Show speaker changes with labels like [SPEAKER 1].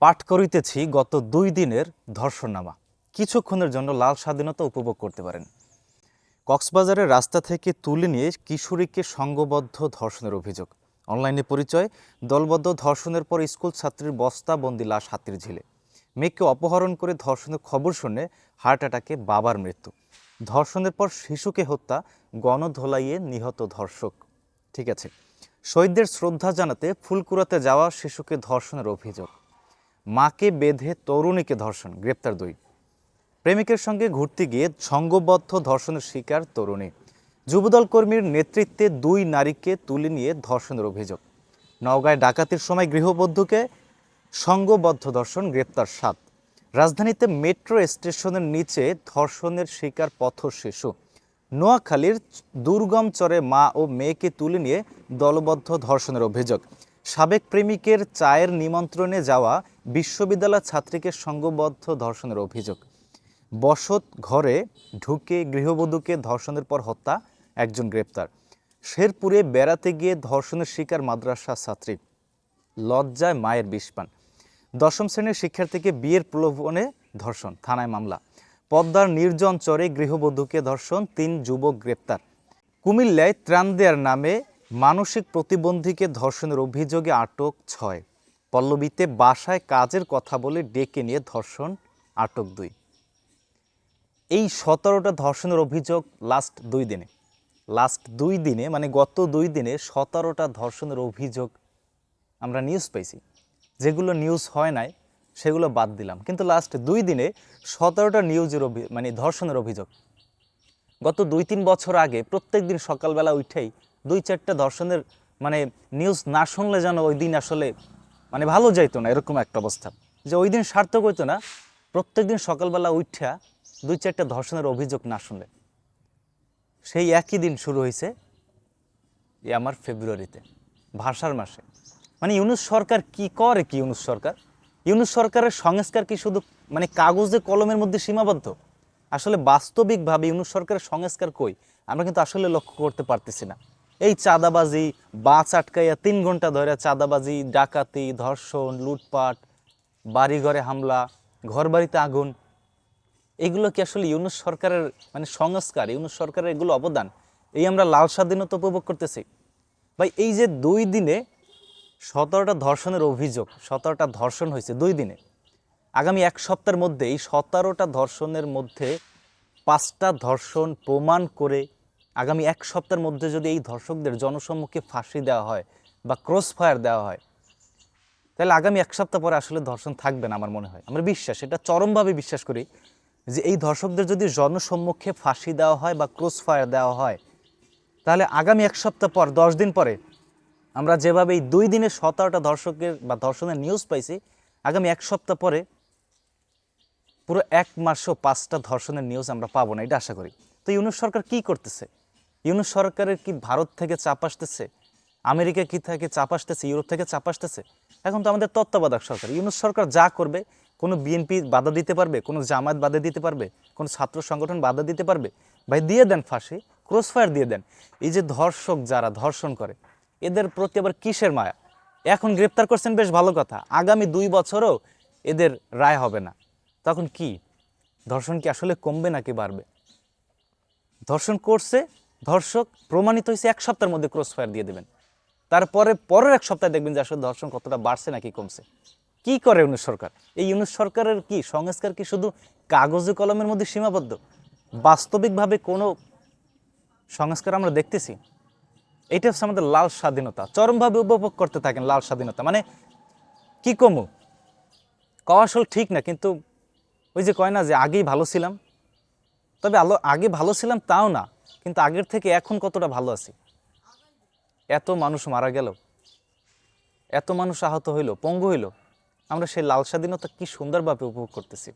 [SPEAKER 1] পাঠ করিতেছি গত দুই দিনের ধর্ষণনামা। কিছুক্ষণের জন্য লাল স্বাধীনতা উপভোগ করতে পারেন। কক্সবাজারের রাস্তা থেকে তুলে নিয়ে কিশোরীকে সংঘবদ্ধ ধর্ষণের অভিযোগ। অনলাইনে পরিচয়, দলবদ্ধ ধর্ষণের পর স্কুল ছাত্রীর বস্তাবন্দি লাশ হাতির ঝিলে। মেয়েকে অপহরণ করে ধর্ষণের খবর শুনে হার্ট অ্যাটাকে বাবার মৃত্যু। ধর্ষণের পর শিশুকে হত্যা, গণধোলাইয়ে নিহত ধর্ষক। ঠিক আছে। শহীদদের শ্রদ্ধা জানাতে ফুলকুড়াতে যাওয়া শিশুকে ধর্ষণের অভিযোগ। মাকে বেঁধে তরুণীকে ধর্ষণ, গ্রেপ্তার দুই। প্রেমিকের সঙ্গে ঘুরতে গিয়ে সংঘবদ্ধ ধর্ষণের শিকার তরুণী। যুবদল কর্মীর নেতৃত্বে দুই নারীকে তুলে নিয়ে ধর্ষণের অভিযোগ। নওগাঁয় ডাকাতির সময় গৃহবধূকে সংঘবদ্ধ ধর্ষণ, গ্রেপ্তার সাত। রাজধানীতে মেট্রো স্টেশনের নিচে ধর্ষণের শিকার পথ শিশু। নোয়াখালীর দুর্গম চরে মা ও মেয়েকে তুলে নিয়ে দলবদ্ধ ধর্ষণের অভিযোগ। সাবেক প্রেমিকের চায়ের নিমন্ত্রণে যাওয়া বিশ্ববিদ্যালয় ছাত্রীকে সংঘবদ্ধ ধর্ষণের অভিযোগ। বসত ঘরে ঢুকে গৃহবধূকে ধর্ষণের পর হত্যা, একজন গ্রেপ্তার। শেরপুরে বেড়াতে গিয়ে ধর্ষণের শিকার মাদ্রাসা ছাত্রী। লজ্জায় মায়ের বিষ পান। দশম শ্রেণির শিক্ষার্থীকে বিয়ের প্রলোভনে ধর্ষণ, থানায় মামলা। পদ্মার নির্জন চরে গৃহবধূকে ধর্ষণ, তিন যুবক গ্রেপ্তার। কুমিল্লায় ত্রাণ দেয়ার নামে মানসিক প্রতিবন্ধীকে ধর্ষণের অভিযোগে আটক ছয়। পল্লবীতে বাসায় কাজের কথা বলে ডেকে নিয়ে ধর্ষণ, আটক দুই। এই সতেরোটা ধর্ষণের অভিযোগ লাস্ট দুই দিনে। লাস্ট দুই দিনে মানে গত দুই দিনে সতেরোটা ধর্ষণের অভিযোগ আমরা নিউজ পাইছি যেগুলো নিউজ হয় নাই, সেগুলো বাদ দিলাম। কিন্তু লাস্ট দুই দিনে সতেরোটা নিউজের মানে ধর্ষণের অভিযোগ। গত দুই তিন বছর আগে প্রত্যেক দিন সকালবেলা উঠেই দুই চারটা ধর্ষণের মানে নিউজ না শুনলে যেন ওই দিন আসলে মানে ভালো যাইতো না, এরকম একটা অবস্থা। যে ওই দিন সার্থক হইতো না, প্রত্যেক দিন সকালবেলা উঠা দুই চারটা ধর্ষণের অভিযোগ না শুনলে। সেই একই দিন শুরু হয়েছে এই আমার ফেব্রুয়ারিতে, ভাষার মাসে। মানে ইউনুস সরকার কি করে কি ইউনুস সরকার? ইউনুস সরকারের সংস্কার কি শুধু মানে কাগজে কলমের মধ্যে সীমাবদ্ধ? আসলে বাস্তবিকভাবে ইউনুস সরকারের সংস্কার কই? আমরা কিন্তু আসলে লক্ষ্য করতে পারতেছি না। এই চাঁদাবাজি, বাঁচ আটকাইয়া তিন ঘণ্টা ধরে চাঁদাবাজি, ডাকাতি, ধর্ষণ, লুটপাট, বাড়িঘরে হামলা, ঘরবাড়িতে আগুন, এগুলো কি আসলে ইউনুস সরকারের মানে সংস্কার, ইউনুস সরকারের এগুলো অবদান? এই আমরা লাল স্বাধীনতা উপভোগ করতেছি। ভাই, এই যে দুই দিনে সতেরোটা ধর্ষণের অভিযোগ, সতেরোটা ধর্ষণ হয়েছে দুই দিনে। আগামী এক সপ্তাহের মধ্যে এই সতেরোটা ধর্ষণের মধ্যে পাঁচটা ধর্ষণ প্রমাণ করে আগামী এক সপ্তাহের মধ্যে যদি এই ধর্ষকদের জনসম্মুখে ফাঁসি দেওয়া হয় বা ক্রস ফায়ার দেওয়া হয়, তাহলে আগামী এক সপ্তাহ পরে আসলে ধর্ষণ থাকবে না আমার মনে হয়। আমরা বিশ্বাস, এটা চরমভাবে বিশ্বাস করি যে এই ধর্ষকদের যদি জনসম্মুখে ফাঁসি দেওয়া হয় বা ক্রস ফায়ার দেওয়া হয়, তাহলে আগামী এক সপ্তাহ পর, দশ দিন পরে আমরা যেভাবে এই দুই দিনে সতেরোটা ধর্ষকের বা ধর্ষণের নিউজ পাইছি, আগামী এক সপ্তাহ পরে পুরো এক মাসও পাঁচটা ধর্ষণের নিউজ আমরা পাবো না, এটা আশা করি। তো ইউনুস সরকার কি করতেছে? ইউনুস সরকারের কি ভারত থেকে চাপ আসতেছে? আমেরিকা কি থেকে চাপ আসতেছে? ইউরোপ থেকে চাপ আসতেছে? এখন তো আমাদের তত্ত্বাবধায়ক সরকার। ইউনুস সরকার যা করবে, কোনো বিএনপি বাধা দিতে পারবে, কোনো জামায়াত বাধা দিতে পারবে, কোনো ছাত্র সংগঠন বাধা দিতে পারবে, ভাই দিয়ে দেন ফাঁসি, ক্রসফায়ার দিয়ে দেন। এই যে ধর্ষক যারা ধর্ষণ করে, এদের প্রতি আবার কিসের মায়া? এখন গ্রেপ্তার করছেন বেশ ভালো কথা। আগামী দুই বছরও এদের রায় হবে না। তখন কি? ধর্ষণ কি আসলে কমবে নাকি বাড়বে? ধর্ষণ করছে ধর্ষক প্রমাণিত হয়েছে এক সপ্তাহের মধ্যে ক্রস ফায়ার দিয়ে দেবেন। তারপরে পরের এক সপ্তাহে দেখবেন যে আসলে ধর্ষণ কতটা বাড়ছে নাকি কমছে। কি করে ইউনুস সরকার? এই ইউনুস সরকারের কি সংস্কার কি শুধু কাগজে কলমের মধ্যে সীমাবদ্ধ? বাস্তবিকভাবে কোনো সংস্কার আমরা দেখতেছি? এটা হচ্ছে আমাদের লাল স্বাধীনতা। চরমভাবে উপভোগ করতে থাকেন লাল স্বাধীনতা। মানে কি কমু? কওয়া আসল ঠিক না, কিন্তু ওই যে কয় না যে আগেই ভালো ছিলাম। তবে আলো আগে ভালো ছিলাম তাও না। কিন্তু আগের থেকে এখন কতটা ভালো আছি? এত মানুষ মারা গেল, এত মানুষ আহত হইল, পঙ্গু হইল, আমরা সেই লাল স্বাধীনতা কি সুন্দরভাবে উপভোগ করতেছি?